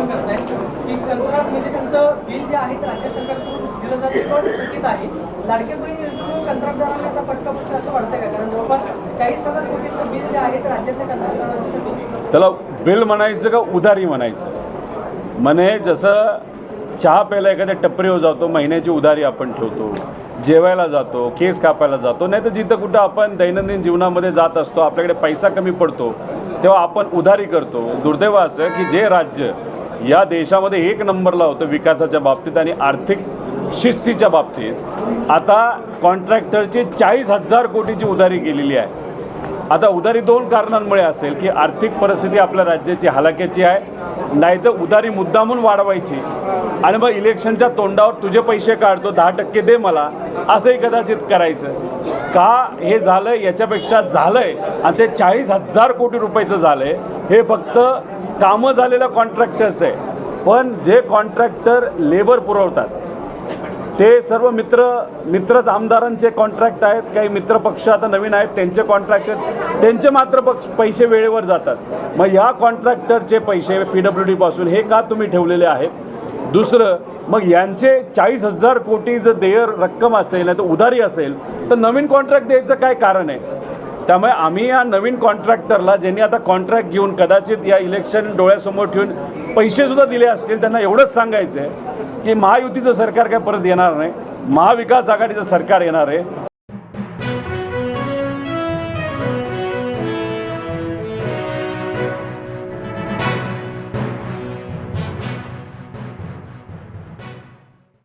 म्हणजे बिल जे आहे ते राज्य सरकारकडून दिलं जातं चुकीत आहे. लाडके बहीण योजनेतून कंत्राटदारांना आता फटका बसतो असं वाटतं का? कारण जवळपास चाळीस हजार कोटीचं बिल जे आहे ते राज्यातल्या कंत्राटदारांना त्याला बिल म्हणायचं का उधारी म्हणायचं? म्हणे जसं चहा प्यायला एखाद्या टपरीवर जातो महिन्याची उधारी आपण ठेवतो जेवायला जातो केस कापायला जातो नाही तर जिथं कुठं आपण दैनंदिन जीवनामध्ये जात असतो आपल्याकडे पैसा कमी पडतो तेव्हा आपण उधारी करतो. दुर्दैव असं की जे राज्य या देशामध्ये एक नंबरला होतं विकासाच्या बाबतीत आणि आर्थिक शिस्तीच्या बाबतीत. आता कॉन्ट्रॅक्टरची चाळीस हजार कोटीची उधारी गेलेली आहे. आता उधारी दोन कारणांमुळे असेल की आर्थिक परिस्थिती आपल्या राज्याची हलाक्याची आहे. नाहीतर उधारी मुद्दामून वाढवायची. आणि मग इलेक्शनच्या तोंडावर तुझे पैसे काढतो दहा टक्के दे मला असंही कदाचित करायचं. का हे झालं याच्यापेक्षा झालंय आणि ते चाळीस हजार कोटी रुपयाचं झालंय हे फक्त कामं झालेलं कॉन्ट्रॅक्टरचं आहे. पण जे कॉन्ट्रॅक्टर लेबर पुरवतात ते सर्व मित्र मित्रच आमदारांचे कॉन्ट्रॅक्ट आहेत. काही मित्र पक्ष आता नवीन आहेत. त्यांचे कॉन्ट्रॅक्ट आहेत. त्यांचे मात्र पक्ष पैसे वेळेवर जातात. मग ह्या कॉन्ट्रॅक्टरचे पैसे पी डब्ल्यू डीपासून हे का तुम्ही ठेवलेले आहेत? दुसरं मग यांचे चाळीस हजार कोटी जर देय रक्कम असेल नाही तर उधारी असेल तर नवीन कॉन्ट्रॅक्ट द्यायचं काय कारण आहे? त्यामुळे आम्ही या नवीन कॉन्ट्रॅक्टरला ज्यांनी आता कॉन्ट्रॅक्ट घेऊन कदाचित या इलेक्शन डोळ्यासमोर ठेवून पैसेसुद्धा दिले असतील त्यांना एवढंच सांगायचं आहे की महायुतीचं सरकार काय परत येणार नाही महाविकास आघाडीचं सरकार येणार आहे.